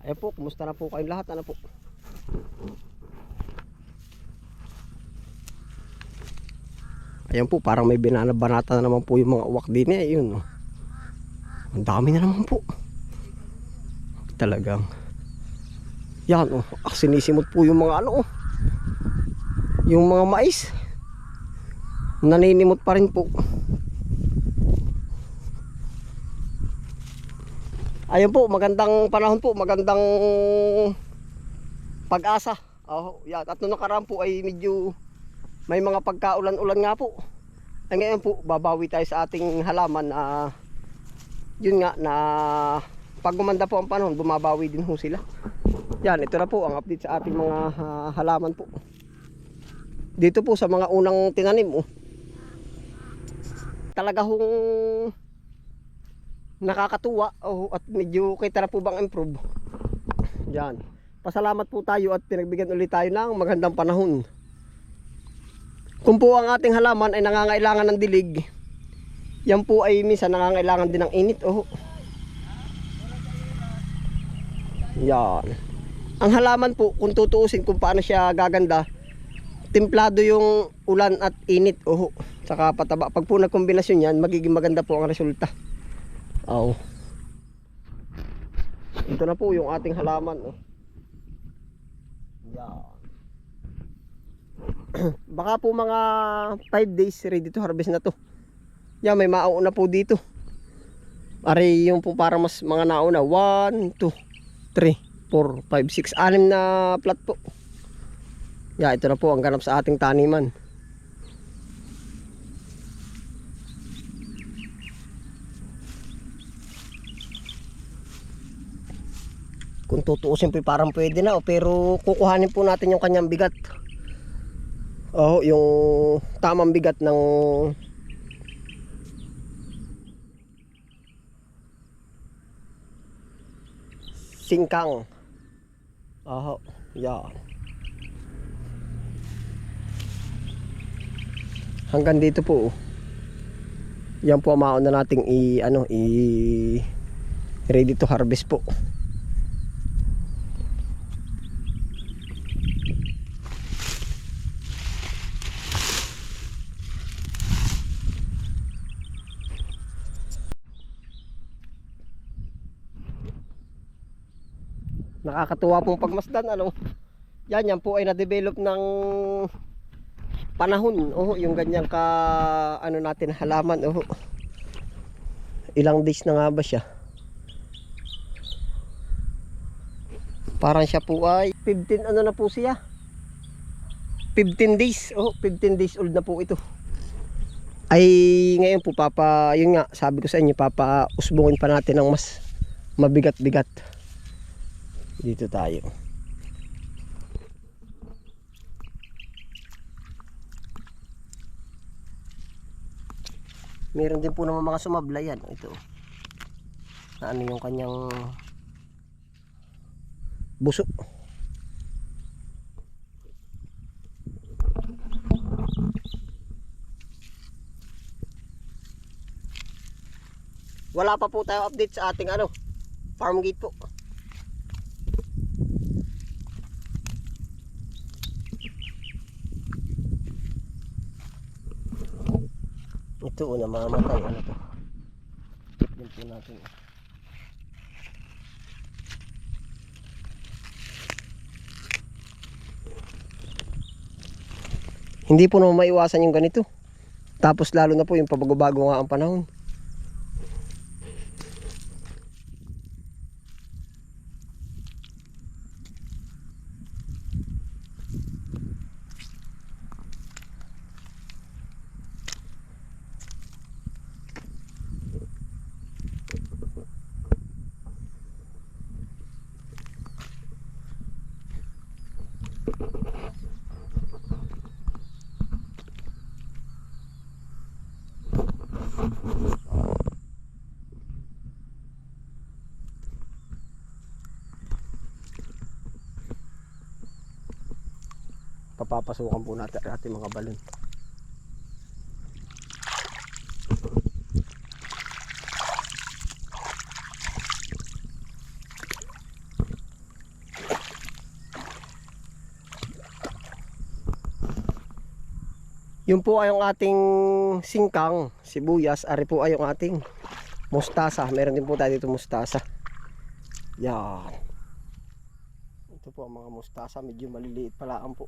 Ayan po, kumusta na po kayong lahat? Ano po? Ayan po, parang may binanabanata na naman po yung mga uwak din eh. Yun, oh. Ang dami na naman po. Talagang. Yan, oh. Ah, sinisimot po yung mga ano, oh. Yung mga mais. Naninimot pa rin po. Ayun po, magandang panahon po, magandang pag-asa. Oh, yan. At nung nakaraan po ay medyo may mga pagkaulan-ulan nga po. Ay ngayon po, babawi tayo sa ating halaman na yun nga na pag gumanda po ang panahon, bumabawi din ho sila. Yan, ito na po ang update sa ating mga ah, halaman po. Dito po sa mga unang tinanim oh. Talaga hong nakakatuwa oh, at medyo kita na po bang improve. Yan. Pasalamat po tayo at pinagbigyan ulit tayo ng magandang panahon. Kung po ang ating halaman ay nangangailangan ng dilig, yan po ay minsan nangangailangan din ng init. Oh. Yan. Ang halaman po, kung tutuusin kung paano siya gaganda, templado yung ulan at init. Oh. Saka pataba. Pag po nagkombinasyon yan, magiging maganda po ang resulta. Oh. Ito na po yung ating halaman. Oh. Yan. Baka po mga 5 days ready to harvest na to. Yan, may mauuna po dito. Are yung po para mas mga nauna. 1, 2, 3, 4, 5, 6, 6 na plat po. Yeah, ito na po ang ganap sa ating taniman. Kung tutuusin po parang pwede na oh, pero kukuhanin po natin yung kanyang bigat. Oh, yung tamang bigat ng singkang. Oh, yan. Hanggang dito po. oh. Yan po ang mauna nating i ano i ready to harvest po. Nakakatuwa pong pagmasdan ano. Yan yan po ay na-develop ng panahon. Oh, yung ganyang ka ano natin halaman oh. Ilang days na nga ba siya? Parang siya po ay 15 ano na po siya? 15 days. Oh, 15 days old na po ito. Ay ngayon po papa, yun nga, sabi ko sa inyo papa usbungin pa natin ng mas mabigat-bigat. Dito tayo. Meron din po naman mga sumablayan. Ito. Na ano yung kanyang buso. Wala pa po tayo update sa ating ano, farm gate po. Ito una mamatay ano to. Yan po natin. Hindi po naman maiwasan yung ganito. Tapos lalo na po yung pabago-bago nga ang panahon. papasukan po natin ating mga balon Yun po ay yung ating singkang, sibuyas, ari po ay yung ating mustasa. Meron din po tayo dito mustasa. Yan. Ito po ang mga mustasa, medyo maliliit pala ang po.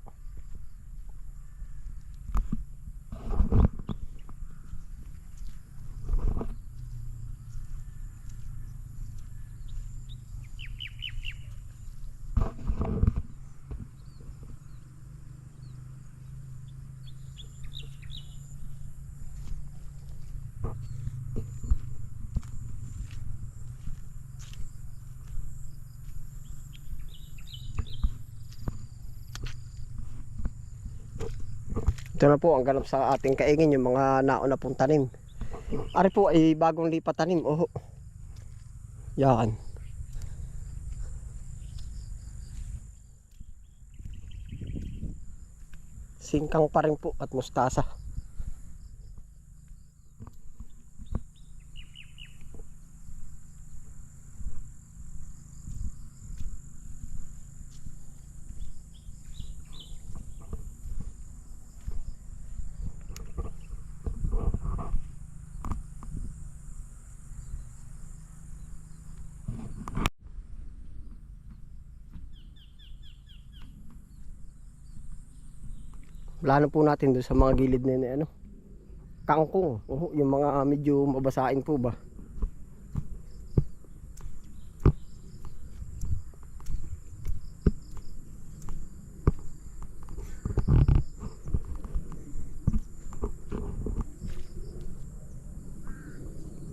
Ito na po ang ganap sa ating kaingin yung mga nauna pong tanim. Ari po ay bagong lipat tanim. Oh. Yan. Singkang pa rin po at mustasa. Plano po natin doon sa mga gilid na yun, eh, ano. Kangkong. Oh, yung mga medyo mabasain po ba.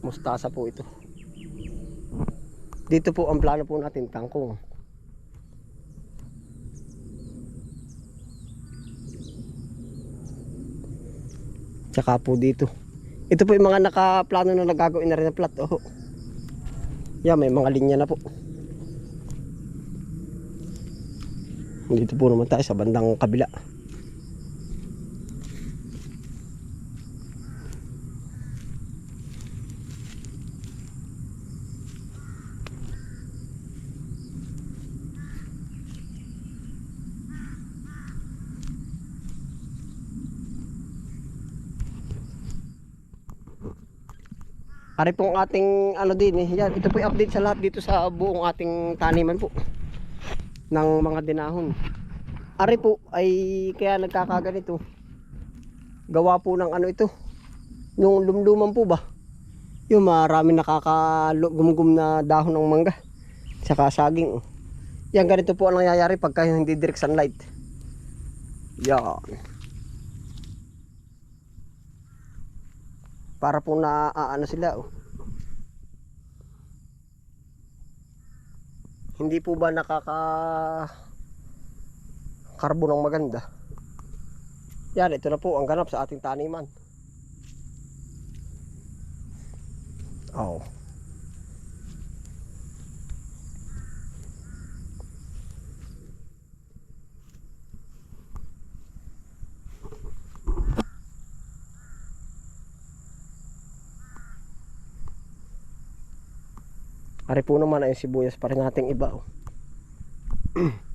Mustasa po ito. Dito po ang plano po natin, kangkong. Tsaka po dito. Ito po yung mga nakaplano na nagagawin na rin na plat. Oh. Yan, may mga linya na po. Dito po naman tayo sa bandang kabila. Pare pong ating ano din eh. Yan, ito po yung update sa lahat dito sa buong ating taniman po ng mga dinahon. Ari po ay kaya nagkakaganito. Gawa po ng ano ito. Nung lumluman po ba? Yung marami nakakalugumgum na dahon ng mangga. Tsaka saging. Yan ganito po ang nangyayari pagka hindi direct sunlight. Yan. Para po na ah, sila oh. Hindi po ba nakaka karbo ng maganda? Yan, ito na po ang ganap sa ating taniman. Oh. Ari po naman ay sibuyas pa rin nating iba oh.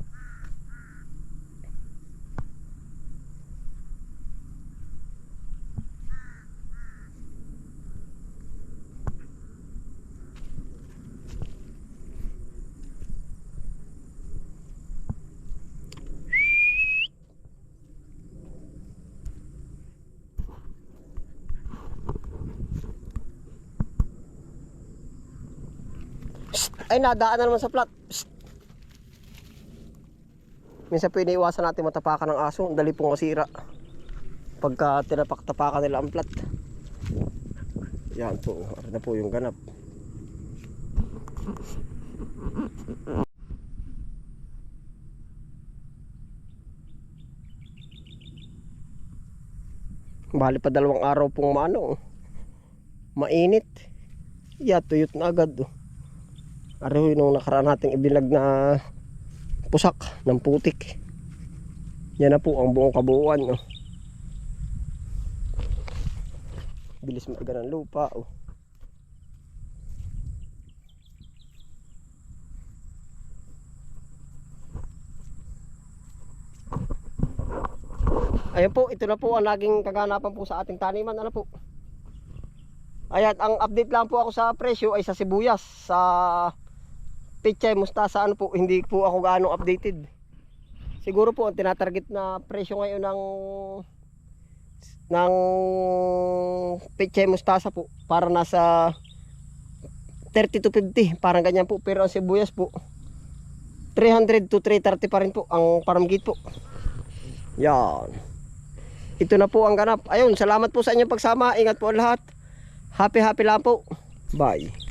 Psst! Ay, nadaan na naman sa plat. Psst! Minsan po iniiwasan natin matapakan ng aso. Dali pong masira. Pagka tinapak-tapakan nila ang plat. Yan po. Ano na po yung ganap. Bali pa dalawang araw pong maano. Mainit. Yeah, tuyot na agad. Oh. Araw nung nakaraan nating ibilag na pusak ng putik. Yan na po ang buong kabuuan. Oh. Bilis maaga ng lupa. Oh. Ayan po, ito na po ang naging kaganapan po sa ating taniman. Ano po? Ayan, ang update lang po ako sa presyo ay sa sibuyas. Sa pichay, mustasa, ano po, hindi po ako gaano updated. Siguro po ang tinatarget na presyo ngayon ng ng pichay mustasa po para nasa 30 to 50 parang ganyan po. Pero ang sibuyas po 300 to 330 pa rin po ang paramgit po. Yan. Ito na po ang ganap. Ayun salamat po sa inyong pagsama. Ingat po lahat. Happy happy lang po. Bye